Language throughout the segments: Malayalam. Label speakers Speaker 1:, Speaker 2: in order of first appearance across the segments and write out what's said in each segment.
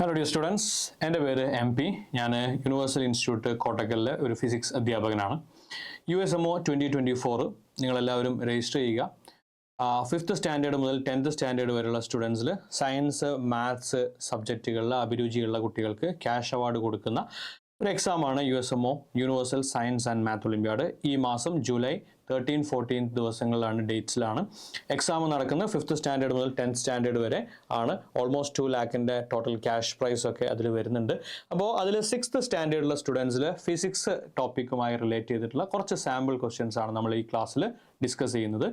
Speaker 1: ഹലോ ഡിയർ സ്റ്റുഡൻസ് എന്റെ പേര് എം പി ഞാൻ യൂണിവേഴ്സൽ ഇൻസ്റ്റിറ്റ്യൂട്ട് കോട്ടക്കലിലെ ഒരു ഫിസിക്സ് അധ്യാപകനാണ്. U S M O twenty twenty four നിങ്ങളെല്ലാവരും രജിസ്റ്റർ ചെയ്യുക. ഫിഫ്ത്ത് സ്റ്റാൻഡേർഡ് മുതൽ ടെൻത്ത് സ്റ്റാൻഡേർഡ് വരെയുള്ള സ്റ്റുഡൻസിൽ സയൻസ് മാത്സ് സബ്ജക്റ്റുകളിലെ അഭിരുചിയുള്ള കുട്ടികൾക്ക് ക്യാഷ് അവാർഡ് കൊടുക്കുന്ന ഒരു എക്സാമാണ് U S M O Universal Science and Math Olympiad ഈ മാസം ജൂലൈ തേർട്ടീൻ ഫോർട്ടീൻ ദിവസങ്ങളിലാണ് ഡേറ്റ്സിലാണ് എക്സാം നടക്കുന്നത് ഫിഫ്ത്ത് സ്റ്റാൻഡേർഡ് മുതൽ ടെൻത്ത് സ്റ്റാൻഡേർഡ് വരെ ആണ് ഓൾമോസ്റ്റ് ടു ലാക്കിന്റെ ടോട്ടൽ ക്യാഷ് പ്രൈസ് ഒക്കെ അതിൽ വരുന്നുണ്ട്. അപ്പോൾ അതിൽ സിക്സ്ത് സ്റ്റാൻഡേർഡിലെ സ്റ്റുഡൻസിൽ ഫിസിക്സ് ടോപ്പിക്കുമായി റിലേറ്റ് ചെയ്തിട്ടുള്ള കുറച്ച് സാമ്പിൾ ക്വസ്റ്റ്യൻസ് ആണ് നമ്മൾ ഈ ക്ലാസ്സിൽ ഡിസ്കസ് ചെയ്യുന്നത്.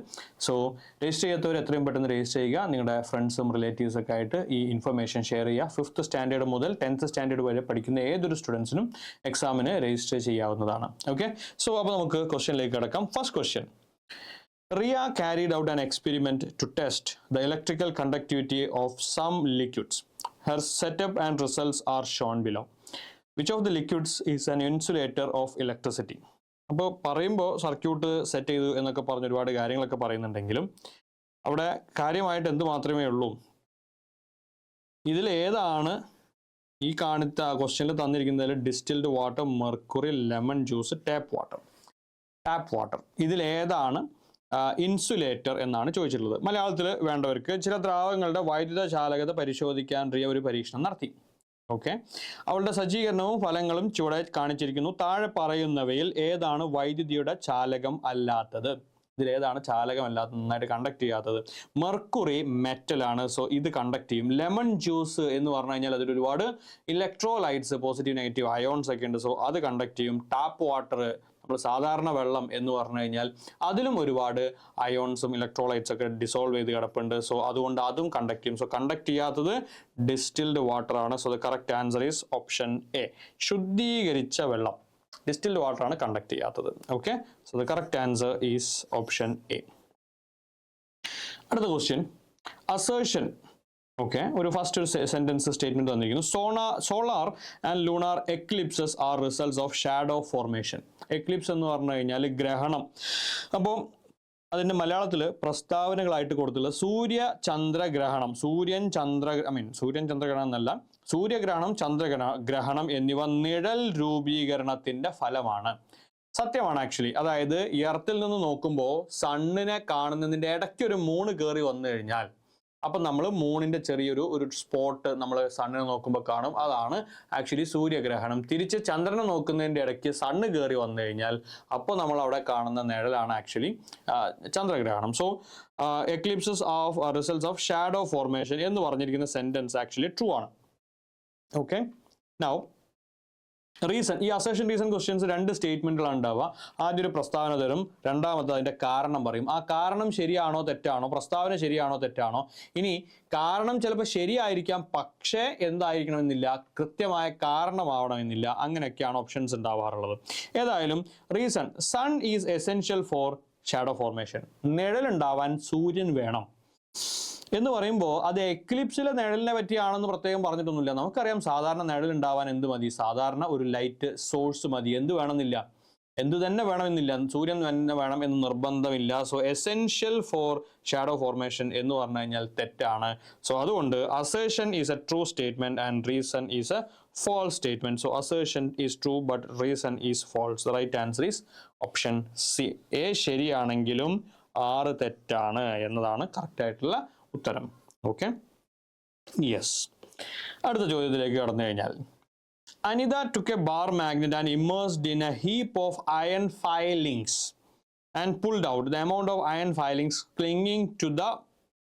Speaker 1: സോ രജിസ്റ്റർ ചെയ്യാത്തവർ എത്രയും പെട്ടെന്ന് രജിസ്റ്റർ ചെയ്യുക. നിങ്ങളുടെ ഫ്രണ്ട്സും റിലേറ്റീവ്സ് ഒക്കെ ആയിട്ട് ഈ ഇൻഫർമേഷൻ ഷെയർ ചെയ്യുക. ഫിഫ്ത്ത് സ്റ്റാൻഡേർഡ് മുതൽ ടെൻത്ത് സ്റ്റാൻഡേർഡ് വരെ പഠിക്കുന്ന ഏതൊരു സ്റ്റുഡൻസിനും എക്സാമിന് രജിസ്റ്റർ ചെയ്യാവുന്നതാണ്. ഓക്കെ സോ അപ്പോൾ നമുക്ക് ക്വസ്റ്റ്യനിലേക്ക് കിടക്കാം. First question Ria carried out an experiment to test the electrical conductivity of some liquids. Her setup and results are shown below which of the liquids is an insulator of electricity? അപ്പോൾ പറയുമ്പോൾ സർക്യൂട്ട് സെറ്റ് ചെയ്തു എന്നൊക്കെ പറഞ്ഞ് ഒരുപാട് കാര്യങ്ങളൊക്കെ പറയുന്നുണ്ടെങ്കിലും അവിടെ കാര്യമായിട്ട് എന്ത് മാത്രമേ ഉള്ളൂ? ഇതിൽ ഏതാണ് ഈ കാണിത്ത ക്വസ്റ്റ്യനിൽ തന്നിരിക്കുന്നതിൽ distilled water mercury lemon juice tap water tap water ഇതിലേതാണ് ഇൻസുലേറ്റർ എന്നാണ് ചോദിച്ചിട്ടുള്ളത്. മലയാളത്തിൽ വേണ്ടവർക്ക് ചില ദ്രാവകങ്ങളുടെ വൈദ്യുത ചാലകത പരിശോധിക്കാൻ ഒരു പരീക്ഷണം നടത്തി. ഓക്കെ അവളുടെ സജ്ജീകരണവും ഫലങ്ങളും ചുവടെ കാണിച്ചിരിക്കുന്നു. താഴെ പറയുന്നവയിൽ ഏതാണ് വൈദ്യുതിയുടെ ചാലകം അല്ലാത്തത്? ഇതിലേതാണ് ചാലകമല്ലാത്ത നന്നായിട്ട് കണ്ടക്ട് ചെയ്യാത്തത്. മെർക്കുറി മെറ്റലാണ് സോ ഇത് കണ്ടക്ട് ചെയ്യും. ലെമൺ ജ്യൂസ് എന്ന് പറഞ്ഞു കഴിഞ്ഞാൽ അതിൽ ഒരുപാട് ഇലക്ട്രോലൈറ്റ്സ് പോസിറ്റീവ് നെഗറ്റീവ് അയോൺസ് ഒക്കെ ഉണ്ട്. സോ അത് കണ്ടക്ട് ചെയ്യും. ടാപ്പ് വാട്ടർ നമ്മൾ സാധാരണ വെള്ളം എന്ന് പറഞ്ഞു കഴിഞ്ഞാൽ അതിലും ഒരുപാട് അയോൺസും ഇലക്ട്രോളൈറ്റ്സ് ഒക്കെ ഡിസോൾവ് ചെയ്ത് കിടപ്പുണ്ട്. സോ അതുകൊണ്ട് അതും കണ്ടക്ട് ചെയ്യും. സോ കണ്ടക്ട് ചെയ്യാത്തത് ഡിസ്റ്റിൽഡ് വാട്ടർ ആണ്. So the correct answer is option A ശുദ്ധീകരിച്ച വെള്ളം. ഡിസ്റ്റിൽഡ് വാട്ടർ ആണ് കണ്ടക്ട് ചെയ്യാത്തത്. Okay so the correct answer is option A അടുത്ത ക്വസ്റ്റ്യൻ അസേർഷൻ ഓക്കെ ഒരു ഫസ്റ്റ് ഒരു സെന്റൻസ് സ്റ്റേറ്റ്മെന്റ് തന്നിരിക്കുന്നു. സോണ solar and lunar eclipses are results of shadow formation. Eclipse എന്ന് പറഞ്ഞു കഴിഞ്ഞാൽ ഗ്രഹണം. അപ്പോൾ അതിന്റെ മലയാളത്തിൽ പ്രസ്താവനകളായിട്ട് കൊടുത്തുള്ള സൂര്യ ചന്ദ്രഗ്രഹണം സൂര്യൻ ചന്ദ്ര ഐ മീൻ സൂര്യൻ ചന്ദ്രഗ്രഹണം എന്നല്ല. സൂര്യഗ്രഹണം ചന്ദ്രഗ്രഹ ഗ്രഹണം എന്നിവ നിഴൽ രൂപീകരണത്തിന്റെ ഫലമാണ്. സത്യമാണ് ആക്ച്വലി അതായത് എർത്തിൽ നിന്ന് നോക്കുമ്പോൾ സണ്ണിനെ കാണുന്നതിന്റെ ഇടയ്ക്ക് ഒരു മൂണ് കയറി വന്നു കഴിഞ്ഞാൽ അപ്പം നമ്മൾ മൂണിന്റെ ചെറിയൊരു ഒരു സ്പോട്ട് നമ്മൾ സണ്ണിനെ നോക്കുമ്പോൾ കാണും. അതാണ് ആക്ച്വലി സൂര്യഗ്രഹണം. തിരിച്ച് ചന്ദ്രനെ നോക്കുന്നതിന്റെ ഇടയ്ക്ക് സണ്ണ് കയറി വന്നു കഴിഞ്ഞാൽ അപ്പോൾ നമ്മൾ അവിടെ കാണുന്ന നിഴലാണ് actually ചന്ദ്രഗ്രഹണം. So eclipses of results of shadow formation എന്ന് പറഞ്ഞിരിക്കുന്ന സെന്റൻസ് ആക്ച്വലി ട്രൂ ആണ്. ഓക്കെ നൗ റീസൺ ഈ അസേഷൻ റീസൺ ക്വസ്റ്റ്യൻസ് രണ്ട് സ്റ്റേറ്റ്മെന്റുകളാണ് ഉണ്ടാവുക. ആദ്യം ഒരു പ്രസ്താവന തരും രണ്ടാമത്തെ അതിന്റെ കാരണം പറയും. ആ കാരണം ശരിയാണോ തെറ്റാണോ പ്രസ്താവന ശരിയാണോ തെറ്റാണോ? ഇനി കാരണം ചിലപ്പോൾ ശരിയായിരിക്കാം പക്ഷേ എന്തായിരിക്കണമെന്നില്ല കൃത്യമായ കാരണമാവണമെന്നില്ല അങ്ങനെയൊക്കെയാണ് ഓപ്ഷൻസ് ഉണ്ടാവാറുള്ളത്. ഏതായാലും reason sun is essential for shadow formation നിഴലുണ്ടാവാൻ സൂര്യൻ വേണം. എന്ന് പറയുമ്പോൾ അത് എക്ലിപ്സിലെ നിഴലിനെ പറ്റിയാണെന്ന് പ്രത്യേകം പറഞ്ഞിട്ടൊന്നുമില്ല. നമുക്കറിയാം സാധാരണ നിഴൽ ഉണ്ടാവാൻ എന്ത് മതി? സാധാരണ ഒരു ലൈറ്റ് സോഴ്സ് മതി. എന്ത് വേണമെന്നില്ല. എന്തു തന്നെ വേണമെന്നില്ല. സൂര്യൻ തന്നെ വേണം എന്ന് നിർബന്ധമില്ല. So essential for shadow formation എന്ന് പറഞ്ഞു കഴിഞ്ഞാൽ തെറ്റാണ്. സോ അതുകൊണ്ട് assertion is a true statement and reason is a false statement so assertion is true but reason is false right answer is option C A ശരിയാണെങ്കിലും R തെറ്റാണ് എന്നതാണ് കറക്റ്റ് ആയിട്ടുള്ള ഉത്തരം. ഓക്കെ? യെസ് അടുത്ത ചോദ്യത്തിലേക്ക് കടന്നു കഴിഞ്ഞാൽ Anita took a bar magnet and immersed in a heap of iron filings and pulled out the amount of iron filings clinging to the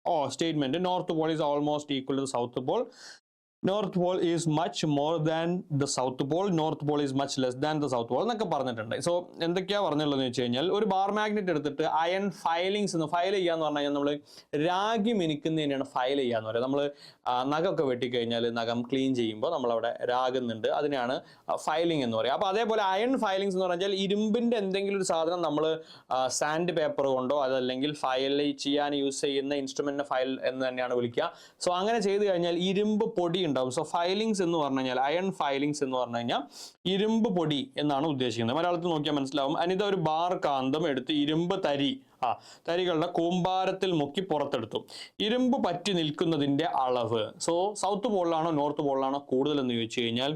Speaker 1: oh statement north pole is almost equal to south pole north pole is much more than the south pole north pole is much less than the south pole എന്നൊക്കെ പറഞ്ഞിട്ടുണ്ട്. സോ എന്തൊക്കെയാ പറഞ്ഞുള്ളതെന്ന് വെച്ച് കഴിഞ്ഞാൽ ഒരു ബാർ മാഗ്നറ്റ് എടുത്തിട്ട് അയൺ ഫയലിങ്സ് എന്ന് ഫയൽ ചെയ്യാന്ന് പറഞ്ഞു കഴിഞ്ഞാൽ നമ്മൾ രാഗി മിനുക്കുന്നതിനാണ് ഫയൽ ചെയ്യുക എന്ന് പറയുന്നത് നമ്മൾ നഖമൊക്കെ വെട്ടിക്കഴിഞ്ഞാൽ നഖം ക്ലീൻ ചെയ്യുമ്പോൾ നമ്മളവിടെ രാഗുന്നുണ്ട് അതിനാണ് ഫയലിംഗ് എന്ന് പറയുക. അപ്പോൾ അതേപോലെ അയൺ ഫയലിങ്സ് എന്ന് പറഞ്ഞാൽ ഇരുമ്പിന്റെ എന്തെങ്കിലും ഒരു സാധനം നമ്മൾ സാൻഡ് പേപ്പർ കൊണ്ടോ അതല്ലെങ്കിൽ ഫയൽ ചെയ്യാൻ യൂസ് ചെയ്യുന്ന ഇൻസ്ട്രുമെന്റിനെ ഫയൽ എന്ന് തന്നെയാണ് വിളിക്കുക. സോ അങ്ങനെ ചെയ്ത് കഴിഞ്ഞാൽ ഇരുമ്പ് പൊടി ഉണ്ടാവും. സോ ഫൈലിങ്സ് എന്ന് പറഞ്ഞു കഴിഞ്ഞാൽ അയൺ ഫൈലിങ്സ് എന്ന് പറഞ്ഞു കഴിഞ്ഞാൽ ഇരുമ്പ് പൊടി എന്നാണ് ഉദ്ദേശിക്കുന്നത്. മലയാളത്തിൽ നോക്കിയാൽ മനസ്സിലാവും. അനിത ഒരു ബാർ കാന്തം എടുത്ത് ഇരുമ്പ് തരി ആ തരികളുടെ കൂമ്പാരത്തിൽ മുക്കി പുറത്തെടുത്തു. ഇരുമ്പ് പറ്റി നിൽക്കുന്നതിന്റെ അളവ്. സോ സൗത്ത് പോളിലാണോ നോർത്ത് പോളിലാണോ കൂടുതൽ എന്ന് ചോദിച്ചു കഴിഞ്ഞാൽ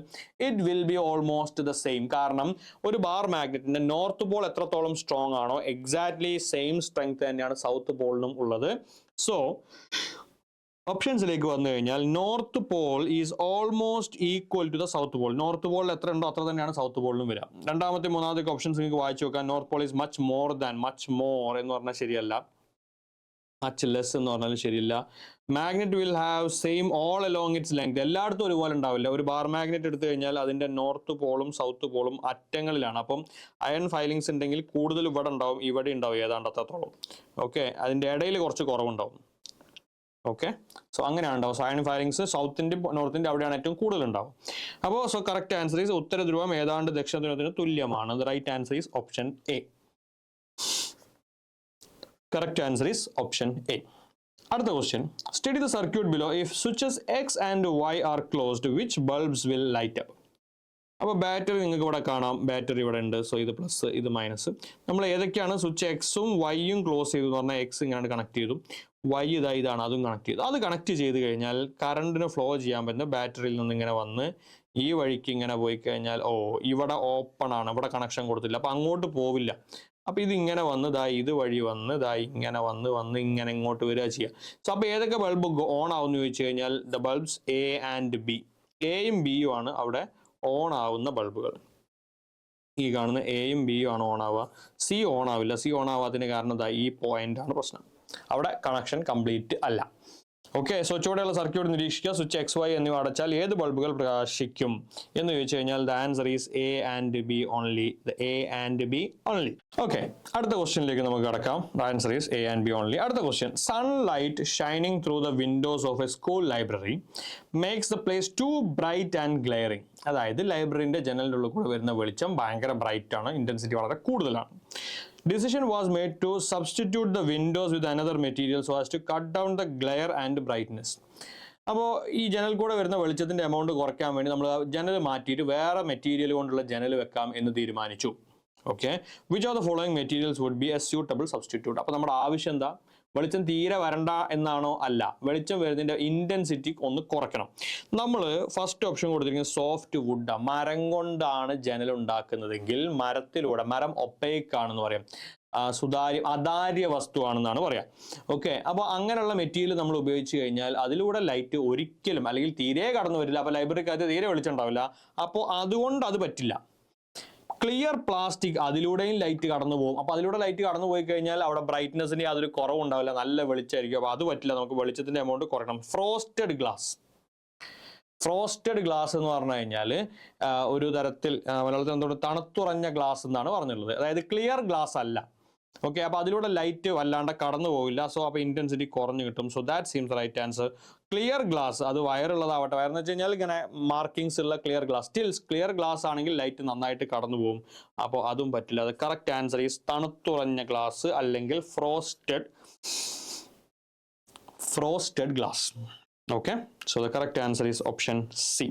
Speaker 1: it will be almost the same കാരണം ഒരു ബാർ മാഗ്നറ്റിന്റെ നോർത്ത് പോൾ എത്രത്തോളം സ്ട്രോങ് ആണോ എക്സാക്ട്ലി സെയിം സ്ട്രെങ്ത് തന്നെയാണ് സൗത്ത് പോളിനും ഉള്ളത്. സോ ഓപ്ഷൻസിലേക്ക് വന്നു കഴിഞ്ഞാൽ north pole is almost equal to the south pole north പോളിൽ എത്ര ഉണ്ടോ അത്ര തന്നെയാണ് സൗത്ത് പോളിലും വരിക. രണ്ടാമത്തെ മൂന്നാമത്തെ ഓപ്ഷൻസ് നിങ്ങൾക്ക് വായിച്ചു നോക്കാം. North pole is much more than much more എന്ന് പറഞ്ഞാൽ ശരിയല്ല. മച്ച് ലെസ് എന്ന് പറഞ്ഞാലും ശരിയല്ല. Magnet will have same all along its length എല്ലായിടത്തും ഒരുപോലെ ഉണ്ടാവില്ല. ഒരു ബാർ മാഗ്നറ്റ് എടുത്തു കഴിഞ്ഞാൽ അതിന്റെ നോർത്ത് പോളും സൗത്ത് പോളും അറ്റങ്ങളിലാണ്. അപ്പം അയൺ ഫൈലിങ്സ് ഉണ്ടെങ്കിൽ കൂടുതൽ ഇവിടെ ഉണ്ടാവും ഇവിടെ ഉണ്ടാവും. ഏതാണ്ട് അത്രത്തോളം. ഓക്കെ അതിന്റെ ഇടയിൽ കുറച്ച് കുറവുണ്ടാവും. ഓക്കെ സോ അങ്ങനെയാണ് ഉണ്ടാവും സയൺ ഫയറിങ്സ് സൗത്തിന്റെ നോർത്തിന്റെ അവിടെയാണ് ഏറ്റവും കൂടുതൽ ഉണ്ടാവും അപ്പോൾ സോ കറക്റ്റ് ആൻസർ ഈസ് ഉത്തര ധ്രുവം ഏതാണ്ട് ദക്ഷിണ ധ്രുവത്തിന് തുല്യമാണ് right answer is option A correct answer is option A അടുത്ത question study the circuit below if switches X and Y are closed which bulbs will light up അപ്പോൾ ബാറ്ററി നിങ്ങൾക്ക് ഇവിടെ കാണാം. ബാറ്ററി ഇവിടെ ഉണ്ട്. സോ ഇത് പ്ലസ് ഇത് മൈനസ് നമ്മൾ ഏതൊക്കെയാണ് സ്വിച്ച് എക്സും വൈയും ക്ലോസ് ചെയ്തു എന്ന് പറഞ്ഞാൽ എക്സ് ഇങ്ങനെയാണ് കണക്ട് ചെയ്തു വൈ ഇതാ ഇതാണ് അതും കണക്ട് ചെയ്തു. അത് കണക്ട് ചെയ്ത് കഴിഞ്ഞാൽ കറണ്ടിന് ഫ്ലോ ചെയ്യാൻ പറ്റുന്ന ബാറ്ററിയിൽ നിന്ന് ഇങ്ങനെ വന്ന് ഈ വഴിക്ക് ഇങ്ങനെ പോയി കഴിഞ്ഞാൽ ഓ ഇവിടെ ഓപ്പൺ ആണ്. ഇവിടെ കണക്ഷൻ കൊടുത്തില്ല. അപ്പം അങ്ങോട്ട് പോവില്ല. അപ്പം ഇതിങ്ങനെ വന്ന് ദാ ഇത് വഴി വന്ന് ദാ ഇങ്ങനെ വന്ന് വന്ന് ഇങ്ങനെ ഇങ്ങോട്ട് വരിക ചെയ്യുക സോ അപ്പോൾ ഏതൊക്കെ ബൾബ് ഓൺ ആവുമെന്ന് ചോദിച്ചു കഴിഞ്ഞാൽ the bulbs A and B എയും ബിയും ആണ് അവിടെ ഓൺ ആവുന്ന ബൾബുകൾ ഈ കാണുന്ന എയും ബിയും ആണ് ഓൺ ആവുക. സി ഓൺ ആവില്ല. സി ഓൺ ആവാത്തതിന് കാരണം ദാ ഈ പോയിന്റ് ആണ് പ്രശ്നം. അവിടെ കണക്ഷൻ കംപ്ലീറ്റ് അല്ല. ഓക്കെ സ്വിച്ച് ഇവിടെയുള്ള സർക്യൂട്ട് നിരീക്ഷിക്കുക. സ്വിച്ച് എക്സ് വൈ എന്നിവ അടച്ചാൽ ഏത് ബൾബുകൾ പ്രകാശിക്കും എന്ന് ചോദിച്ചു കഴിഞ്ഞാൽ the answer is A and B only the A and B only okay അടുത്ത ക്വസ്റ്റ്യനിലേക്ക് നമുക്ക് കടക്കാം. The answer is A and B only അടുത്ത question sunlight shining through the windows of a school library makes the place to bright and glaring അതായത് ലൈബ്രറിന്റെ ജനലിന്റെ ഉള്ളിൽ കൂടെ വരുന്ന വെളിച്ചം ഭയങ്കര ബ്രൈറ്റ് ആണ്. ഇന്റൻസിറ്റി വളരെ കൂടുതലാണ്. Decision was made to substitute the windows with another material so as to cut down the glare and brightness. അപ്പോൾ ഈ ജനൽ കൂടെ വരുന്ന വെളിച്ചത്തിന്റെ എമൗണ്ട് കുറയ്ക്കാൻ വേണ്ടി നമ്മൾ ജനൽ മാറ്റിയിട്ട് വേറെ മെറ്റീരിയൽ കൊണ്ടുള്ള ജനൽ വെക്കാം എന്ന് തീരുമാനിച്ചു. Okay which are the following materials would be a suitable substitute അപ്പോൾ നമ്മുടെ ആവശ്യം എന്താ? വെളിച്ചം തീരെ വരണ്ട എന്നാണോ അല്ല വെളിച്ചം വരുന്നതിന്റെ ഇന്റൻസിറ്റി ഒന്ന് കുറയ്ക്കണം. നമ്മൾ ഫസ്റ്റ് ഓപ്ഷൻ കൊടുത്തിരിക്കുന്നത് സോഫ്റ്റ് വുഡ് മരം കൊണ്ടാണ് ജനൽ ഉണ്ടാക്കുന്നതെങ്കിൽ മരത്തിലൂടെ മരം ഒപ്പേക്ക് ആണെന്ന് പറയാം. ആ, സുതാര്യ അതാര്യ വസ്തുവാണെന്നാണ് പറയാം. ഓക്കെ അപ്പോൾ അങ്ങനെയുള്ള മെറ്റീരിയൽ നമ്മൾ ഉപയോഗിച്ച് കഴിഞ്ഞാൽ അതിലൂടെ ലൈറ്റ് ഒരിക്കലും അല്ലെങ്കിൽ തീരെ കടന്നു വരില്ല. അപ്പോൾ ലൈബ്രറിക്കകത്ത് തീരെ വെളിച്ചം ഉണ്ടാവില്ല. അപ്പോൾ അതുകൊണ്ട് അത് പറ്റില്ല. ക്ലിയർ പ്ലാസ്റ്റിക് അതിലൂടെയും ലൈറ്റ് കടന്നു പോകും. അപ്പോൾ അതിലൂടെ ലൈറ്റ് കടന്നു പോയി കഴിഞ്ഞാൽ അവിടെ ബ്രൈറ്റ്നസിന് യാതൊരു കുറവുണ്ടാവില്ല നല്ല വെളിച്ചമായിരിക്കും. അപ്പോൾ അത് പറ്റില്ല. നമുക്ക് വെളിച്ചത്തിന്റെ എമൗണ്ട് കുറയ്ക്കണം ഫ്രോസ്റ്റഡ് ഗ്ലാസ് ഫ്രോസ്റ്റഡ് ഗ്ലാസ് എന്ന് പറഞ്ഞു കഴിഞ്ഞാൽ ഒരു തരത്തിൽ മലയാളത്തിൽ എന്തുകൊണ്ട് തണുത്തുറഞ്ഞ ഗ്ലാസ് എന്നാണ് പറഞ്ഞിട്ടുള്ളത്. അതായത് ക്ലിയർ ഗ്ലാസ് അല്ല. ഓക്കെ അപ്പോൾ അതിലൂടെ ലൈറ്റ് വല്ലാണ്ട് കടന്നു പോകില്ല സോ അപ്പോൾ ഇന്റൻസിറ്റി കുറഞ്ഞു കിട്ടും. So that seems right answer clear glass അത് വയറുള്ളതാവട്ടെ. വയറെന്ന് വെച്ച് കഴിഞ്ഞാൽ ഇങ്ങനെ മാർക്കിങ്സ് ഉള്ള clear glass stills clear glass ആണെങ്കിൽ ലൈറ്റ് നന്നായിട്ട് കടന്നു പോകും. അപ്പോൾ അതും പറ്റില്ല. അത് കറക്റ്റ് ആൻസർ ഈസ് തണുത്തുറഞ്ഞ ഗ്ലാസ് അല്ലെങ്കിൽ frosted frosted glass okay so the correct answer is option C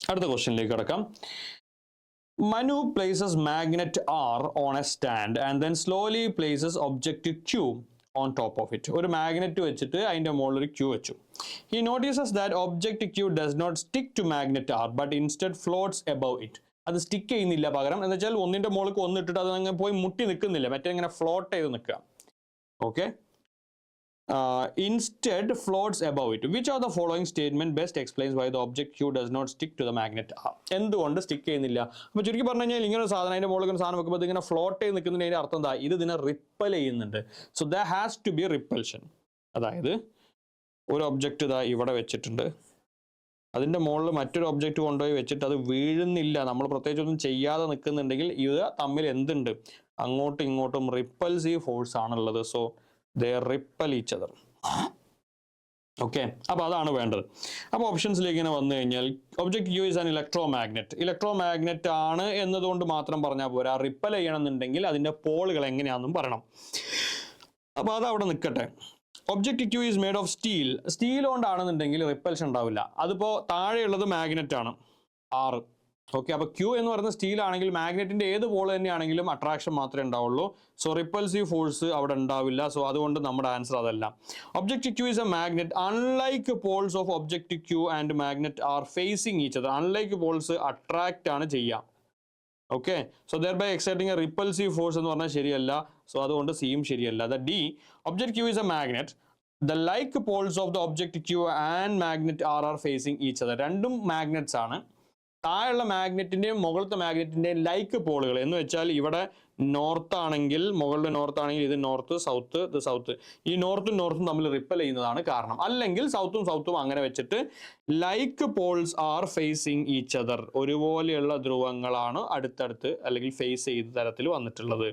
Speaker 1: അടുത്ത ക്വസ്റ്റ്യനിലേക്ക് കിടക്കാം. Manu places magnet R on a stand and then slowly places object Q on top of it. ഒരു മാഗ്നറ്റ് വെച്ചിട്ട് അതിന്റെ മുകളിൽ ഒരു ക്യൂ വെച്ചു. He notices that object Q does not stick to magnet R but instead floats above it അത് സ്റ്റിക്ക് ചെയ്യുന്നില്ല പകരം. എന്ന് വെച്ചാൽ ഒന്നിന്റെ മുകളിൽ ഒന്നിട്ടിട്ട് അത് അങ്ങനെ പോയി മുട്ടി നിൽക്കുന്നില്ല. മറ്റേ ഇങ്ങനെ ഫ്ലോട്ട് ചെയ്ത് നിൽക്കുക. Okay instead floats above it which are the following statement best explains why the object Q does not stick to the magnet R എന്തുകൊണ്ട് സ്റ്റിക്ക് ചെയ്യുന്നില്ല? അപ്പോൾ ചുരുക്കി പറഞ്ഞു കഴിഞ്ഞാൽ ഇങ്ങനെ ഒരു സാധനം അതിന്റെ മുകളിൽ സാധനം വെക്കുമ്പോൾ ഇങ്ങനെ ഫ്ലോട്ട് ചെയ്ത് നിൽക്കുന്നതിന്റെ അർത്ഥം എന്താ? ഇത് ഇതിനെ റിപ്പൽ ചെയ്യുന്നുണ്ട്. So the has to be repulsion അതായത് ഒരു ഒബ്ജക്റ്റ് ഇതാ ഇവിടെ വെച്ചിട്ടുണ്ട്. അതിന്റെ മുകളിൽ മറ്റൊരു ഒബ്ജക്റ്റ് കൊണ്ടുപോയി വെച്ചിട്ട് അത് വീഴുന്നില്ല. നമ്മൾ പ്രത്യേകിച്ച് ഒന്നും ചെയ്യാതെ നിൽക്കുന്നുണ്ടെങ്കിൽ ഇത് തമ്മിൽ എന്തുണ്ട്? അങ്ങോട്ടും ഇങ്ങോട്ടും റിപ്പൽസീവ് ഫോഴ്സ് ആണുള്ളത്. So they repel each other okay അപ്പൊ അതാണ് വേണ്ടത്. അപ്പൊ ഓപ്ഷൻസിലേക്ക് ഇങ്ങനെ വന്നു കഴിഞ്ഞാൽ object U is an electromagnet electromagnet ആണ് എന്നതുകൊണ്ട് മാത്രം പറഞ്ഞാൽ പോരാ. റിപ്പൽ ചെയ്യണമെന്നുണ്ടെങ്കിൽ അതിന്റെ പോളുകൾ എങ്ങനെയാണെന്നും പറയണം. അപ്പൊ അത് അവിടെ നിൽക്കട്ടെ object Q is made of steel steel കൊണ്ടാണെന്നുണ്ടെങ്കിൽ repulsion ഉണ്ടാവില്ല. അതിപ്പോ താഴെയുള്ളത് മാഗ്നറ്റ് ആണ്. ആറ് ഓക്കെ അപ്പൊ ക്യൂ എന്ന് പറയുന്ന സ്റ്റീൽ ആണെങ്കിൽ മാഗ്നറ്റിന്റെ ഏത് പോൾ തന്നെയാണെങ്കിലും അട്രാക്ഷൻ മാത്രമേ ഉണ്ടാവുള്ളൂ. സോ റിപ്പൽസീവ് ഫോഴ്സ് അവിടെ ഉണ്ടാവില്ല. സോ അതുകൊണ്ട് നമ്മുടെ ആൻസർ അതല്ല. Object Q is a magnet unlike poles of object Q and magnet are facing each unlike poles attract ആണ് ചെയ്യുക. Okay so thereby exciting a repulsive force എന്ന് പറഞ്ഞാൽ ശരിയല്ല. സോ അതുകൊണ്ട് സിയും ശരിയല്ല. The D object Q is a magnet the like poles of the object Q and magnet are are facing each രണ്ടും മാഗ്നറ്റ്സ് ആണ്. താഴെയുള്ള മാഗ്നറ്റിന്റെയും മുകളിലത്തെ മാഗ്നറ്റിന്റെയും ലൈക്ക് പോളുകൾ എന്ന് വെച്ചാൽ ഇവിടെ നോർത്ത് ആണെങ്കിൽ മുകളിൽ നോർത്ത് ആണെങ്കിൽ ഇത് നോർത്ത് സൗത്ത് ഇത് സൗത്ത് ഈ നോർത്തും നോർത്തും തമ്മിൽ റിപ്പൽ ചെയ്യുന്നതാണ് കാരണം. അല്ലെങ്കിൽ സൗത്തും സൗത്തും അങ്ങനെ വെച്ചിട്ട് like poles are facing each other ഒരുപോലെയുള്ള ധ്രുവങ്ങളാണ് അടുത്തടുത്ത് അല്ലെങ്കിൽ ഫേസ് ചെയ്ത തരത്തിൽ വന്നിട്ടുള്ളത്.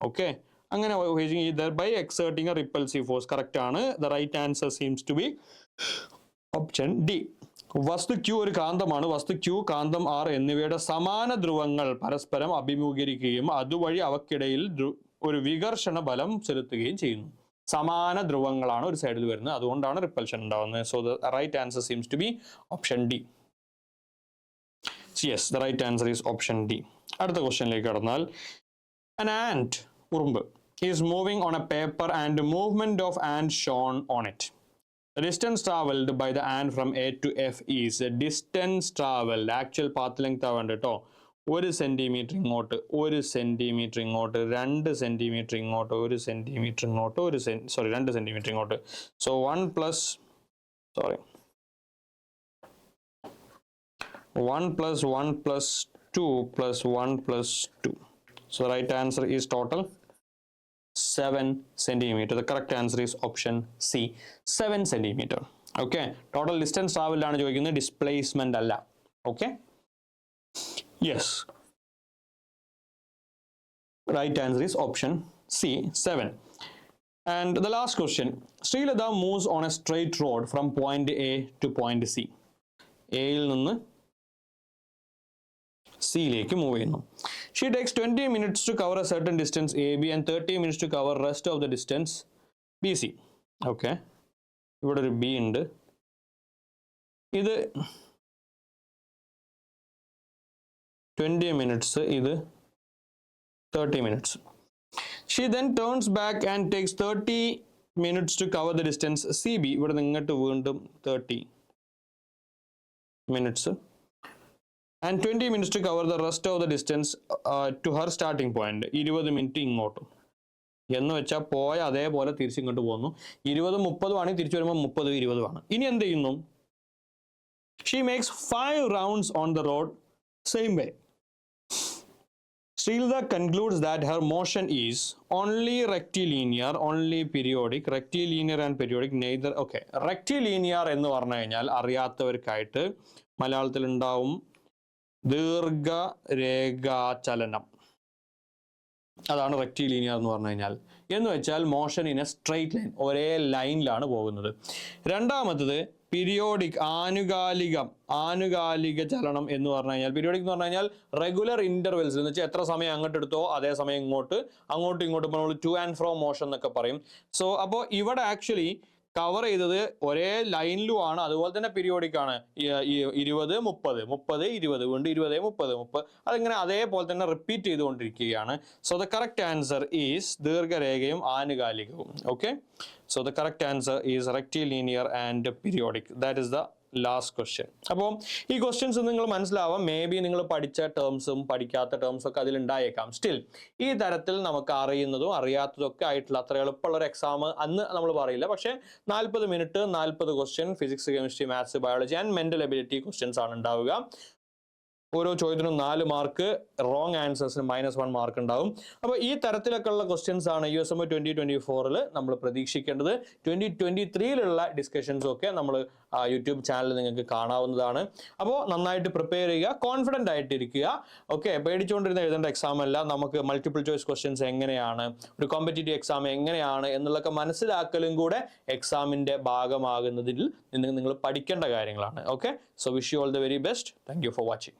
Speaker 1: ഓക്കെ അങ്ങനെ facing thereby exerting a force correct ആണ്. The right answer seems to be option D വസ്തു ക്യൂ ഒരു കാന്തമാണ്. വസ്തു ക്യൂ കാന്തം ആർ എന്നിവയുടെ സമാന ധ്രുവങ്ങൾ പരസ്പരം അഭിമുഖീകരിക്കുകയും അതുവഴി അവക്കിടയിൽ ഒരു വികർഷണ ബലം ചെലുത്തുകയും ചെയ്യുന്നു. സമാന ധ്രുവങ്ങളാണ് ഒരു സൈഡിൽ വരുന്നത്. അതുകൊണ്ടാണ് റിപ്പൽഷൻ ഉണ്ടാവുന്നത്. So the right answer seems to be option D yes the right answer is option D അടുത്ത ക്വസ്റ്റ്യനിലേക്ക് കടന്നാൽ an ant ഉറുമ്പ് is moving on a paper and movement of ant shown on it. The distance traveled by the ant from A to F is the distance traveled. Actual path length ആവേണ്ട കേട്ടോ ഒരു സെന്റിമീറ്റർ ഇങ്ങോട്ട് ഒരു സെന്റിമീറ്റർ ഇങ്ങോട്ട് രണ്ട് സെന്റിമീറ്റർ ഇങ്ങോട്ട് ഒരു സെന്റിമീറ്റർ ഇങ്ങോട്ട് ഒരു സോറി രണ്ട് സെന്റിമീറ്റർ ഇങ്ങോട്ട് so one plus sorry one plus one plus two plus one plus two So the right answer is total. 7 centimeter. The correct answer is option C, 7 centimeter. Okay. Total distance travel ആണ് ചോദിക്കുന്നത്. ഡിസ്പ്ലേസ്മെന്റ് അല്ല. Okay yes right answer is option C seven and the last question Sreelatha moves on a straight road from point A to point C എയിൽ നിന്ന് സിയിലേക്ക് മൂവ് ചെയ്യുന്നു. Twenty minutes to cover a certain distance A B and thirty minutes to cover rest of the distance B C okay ഇവിടെ ഒരു ബി ഉണ്ട്. ഇത് ട്വന്റി മിനിറ്റ്സ് ഇത് thirty minutes she then turns back and takes thirty minutes to cover the distance C B ഇവിടെ നിന്ന് ഇങ്ങോട്ട് വീണ്ടും thirty minutes and twenty minutes to cover the rest of the distance to her starting point ഇരുപത് മിനിറ്റ് ഇങ്ങോട്ടും. എന്ന് വെച്ചാൽ പോയ അതേപോലെ തിരിച്ചിങ്ങോട്ട് പോകുന്നു ഇരുപതും മുപ്പതും ആണെങ്കിൽ തിരിച്ചു വരുമ്പോൾ മുപ്പത് ഇരുപതുമാണ് ഇനി എന്ത് ചെയ്യുന്നു? She makes five rounds on the road same way Sreelatha concludes that her motion is only rectilinear, only periodic, rectilinear and periodic, neither, okay. Rectilinear എന്ന് പറഞ്ഞു കഴിഞ്ഞാൽ അറിയാത്തവർക്കായിട്ട് മലയാളത്തിൽ ഉണ്ടാവും ദീർഘരേഖാചലനം. അതാണ് റെക്റ്റിലീനിയർ എന്ന് പറഞ്ഞു കഴിഞ്ഞാൽ. എന്ന് വെച്ചാൽ motion in a straight line ഒരേ ലൈനിലാണ് പോകുന്നത്. രണ്ടാമത്തത് പിരിയോഡിക് ആനുകാലികം ആനുകാലിക ചലനം എന്ന് പറഞ്ഞു കഴിഞ്ഞാൽ പീരിയോഡിക് എന്ന് പറഞ്ഞു കഴിഞ്ഞാൽ റെഗുലർ ഇന്റർവെൽസ് എന്ന് വെച്ചാൽ എത്ര സമയം അങ്ങോട്ട് എടുത്തോ അതേ സമയം ഇങ്ങോട്ട് അങ്ങോട്ടും ഇങ്ങോട്ടും ടു ആൻഡ് ഫ്രോ മോഷൻ എന്നൊക്കെ പറയും. സോ അപ്പോൾ ഇവിടെ ആക്ച്വലി കവർ ചെയ്തത് ഒരേ ലൈനിലും ആണ്. അതുപോലെ തന്നെ പീരിയോഡിക് ആണ്. ഇരുപത് മുപ്പത് മുപ്പത് ഇരുപത് വീണ്ടും ഇരുപത് മുപ്പത് മുപ്പത്. അതിങ്ങനെ അതേപോലെ തന്നെ റിപ്പീറ്റ് ചെയ്തുകൊണ്ടിരിക്കുകയാണ്. So the correct answer is ദീർഘരേഖയും ആനുകാലികവും. Okay so the correct answer is rectilinear and periodic that is the last question അപ്പോൾ ഈ ക്വസ്റ്റ്യൻസ് നിങ്ങൾ മനസ്സിലാവാം. മേ ബി നിങ്ങൾ പഠിച്ച ടേംസും പഠിക്കാത്ത ടേംസും ഒക്കെ അതിലുണ്ടായേക്കാം. സ്റ്റിൽ ഈ തരത്തിൽ നമുക്ക് അറിയുന്നതും അറിയാത്തതും ഒക്കെ ആയിട്ടുള്ള അത്ര എളുപ്പമുള്ള ഒരു എക്സാം അന്ന് നമ്മൾ പറയില്ല. പക്ഷേ നാൽപ്പത് മിനിറ്റ് നാൽപ്പത് question physics chemistry maths biology and mental ability questions ആണ് ഉണ്ടാവുക. ഓരോ ചോദ്യത്തിനും നാല് മാർക്ക് റോങ് ആൻസേഴ്സിന് മൈനസ് വൺ മാർക്ക് ഉണ്ടാവും. അപ്പോൾ ഈ തരത്തിലൊക്കെ ഉള്ള ക്വസ്റ്റ്യൻസ് ആണ് U S M twenty twenty ഫോറിൽ നമ്മൾ പ്രതീക്ഷിക്കേണ്ടത്. ട്വന്റി ട്വന്റി ത്രീയിലുള്ള ഡിസ്കഷൻസും ഒക്കെ നമ്മൾ യൂട്യൂബ് ചാനൽ നിങ്ങൾക്ക് കാണാവുന്നതാണ്. അപ്പോൾ നന്നായിട്ട് പ്രിപ്പയർ ചെയ്യുക കോൺഫിഡന്റ് ആയിട്ടിരിക്കുക. ഓക്കെ പേടിച്ചുകൊണ്ടിരുന്ന എഴുതേണ്ട എക്സാം അല്ല. നമുക്ക് മൾട്ടിപ്പിൾ ചോയ്സ് ക്വസ്റ്റ്യൻസ് എങ്ങനെയാണ് ഒരു കോമ്പറ്റേറ്റീവ് എക്സാം എങ്ങനെയാണ് എന്നുള്ളൊക്കെ മനസ്സിലാക്കലും കൂടെ എക്സാമിന്റെ ഭാഗമാകുന്നതിൽ നിങ്ങൾ നിങ്ങൾ പഠിക്കേണ്ട കാര്യങ്ങളാണ്. Okay so wish you all the very best thank for watching